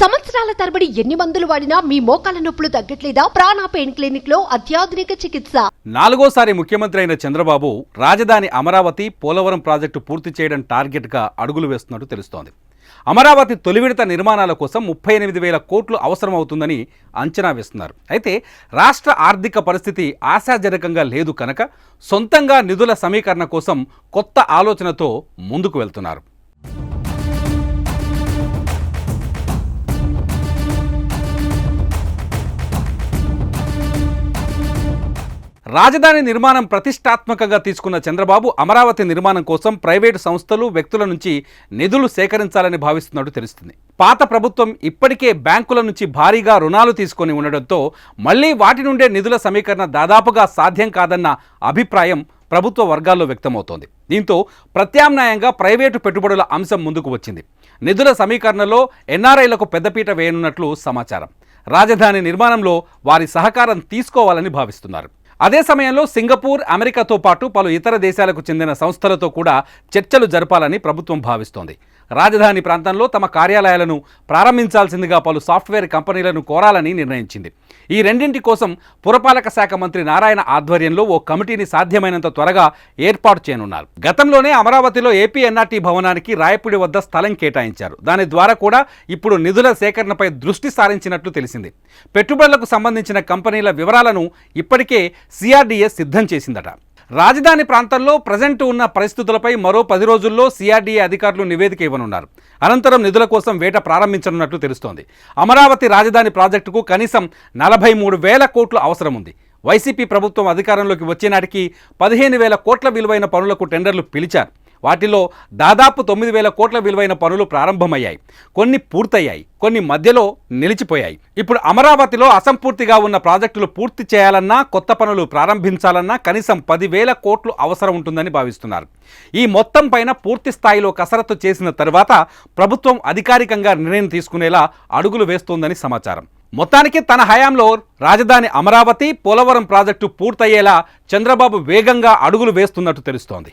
సంవత్సరాల తరబడి ఎన్ని మందులు వాడినా మీ మోకాల నొప్పులు తగ్గట్లేదా? ప్రాణ పెయిన్ క్లినిక్లో అత్యాధునిక చికిత్స. నాలుగోసారి ముఖ్యమంత్రి అయిన చంద్రబాబు రాజధాని అమరావతి పోలవరం ప్రాజెక్టు పూర్తి చేయడం టార్గెట్గా అడుగులు వేస్తున్నట్టు తెలుస్తోంది. అమరావతి తొలి విడత నిర్మాణాల కోసం ముప్పై ఎనిమిది వేల కోట్లు అవసరమవుతుందని అంచనా వేస్తున్నారు. అయితే రాష్ట్ర ఆర్థిక పరిస్థితి ఆశాజనకంగా లేదు కనుక సొంతంగా నిధుల సమీకరణ కోసం కొత్త ఆలోచనతో ముందుకు వెళ్తున్నారు. రాజధాని నిర్మాణం ప్రతిష్టాత్మకంగా తీసుకున్న చంద్రబాబు అమరావతి నిర్మాణం కోసం ప్రైవేటు సంస్థలు వ్యక్తుల నుంచి నిధులు సేకరించాలని భావిస్తున్నట్టు తెలుస్తుంది. పాత ప్రభుత్వం ఇప్పటికే బ్యాంకుల నుంచి భారీగా రుణాలు తీసుకొని ఉండడంతో మళ్ళీ వాటి నుండే నిధుల సమీకరణ దాదాపుగా సాధ్యం కాదన్న అభిప్రాయం ప్రభుత్వ వర్గాల్లో వ్యక్తమవుతోంది. దీంతో ప్రత్యామ్నాయంగా ప్రైవేటు పెట్టుబడుల అంశం ముందుకు వచ్చింది. నిధుల సమీకరణలో ఎన్ఆర్ఐలకు పెద్దపీట వేయనున్నట్లు సమాచారం. రాజధాని నిర్మాణంలో వారి సహకారం తీసుకోవాలని భావిస్తున్నారు. అదే సమయంలో సింగపూర్ అమెరికాతో పాటు పలు ఇతర దేశాలకు చెందిన సంస్థలతో కూడా చర్చలు జరపాలని ప్రభుత్వం భావిస్తోంది. రాజధాని ప్రాంతంలో తమ కార్యాలయాలను ప్రారంభించాల్సిందిగా పలు సాఫ్ట్వేర్ కంపెనీలను కోరాలని నిర్ణయించింది. ఈ రెండింటి కోసం పురపాలక శాఖ మంత్రి నారాయణ ఆధ్వర్యంలో ఓ కమిటీని సాధ్యమైనంత త్వరగా ఏర్పాటు చేయనున్నారు. గతంలోనే అమరావతిలో ఏపీ ఎన్ఆర్టీ భవనానికి రాయపూడి వద్ద స్థలం కేటాయించారు. దాని ద్వారా కూడా ఇప్పుడు నిధుల సేకరణపై దృష్టి సారించినట్లు తెలిసింది. పెట్టుబడులకు సంబంధించిన కంపెనీల వివరాలను ఇప్పటికే సిఆర్డీఎస్ సిద్ధం చేసిందట. రాజధాని ప్రాంతంలో ప్రజెంట్ ఉన్న పరిస్థితులపై మరో పది రోజుల్లో సిఆర్డీఏ అధికారులు నివేదిక ఇవ్వనున్నారు. అనంతరం నిధుల కోసం వేట ప్రారంభించనున్నట్లు తెలుస్తోంది. అమరావతి రాజధాని ప్రాజెక్టుకు కనీసం నలభై మూడు వేల కోట్లు అవసరం ఉంది వైసీపీ ప్రభుత్వం అధికారంలోకి వచ్చే నాటికి పదిహేను వేల కోట్ల విలువైన పనులకు టెండర్లు పిలిచారు. వాటిలో దాదాపు తొమ్మిది వేల కోట్ల విలువైన పనులు ప్రారంభమయ్యాయి. కొన్ని పూర్తయ్యాయి కొన్ని మధ్యలో నిలిచిపోయాయి. ఇప్పుడు అమరావతిలో అసంపూర్తిగా ఉన్న ప్రాజెక్టులు పూర్తి చేయాలన్నా కొత్త పనులు ప్రారంభించాలన్నా కనీసం పదివేల కోట్లు అవసరం ఉంటుందని భావిస్తున్నారు. ఈ మొత్తం పైన పూర్తి స్థాయిలో కసరత్తు చేసిన తర్వాత ప్రభుత్వం అధికారికంగా నిర్ణయం తీసుకునేలా అడుగులు వేస్తోందని సమాచారం. మొత్తానికి తన హయాంలో రాజధాని అమరావతి పోలవరం ప్రాజెక్టు పూర్తయ్యేలా చంద్రబాబు వేగంగా అడుగులు వేస్తున్నట్టు తెలుస్తోంది.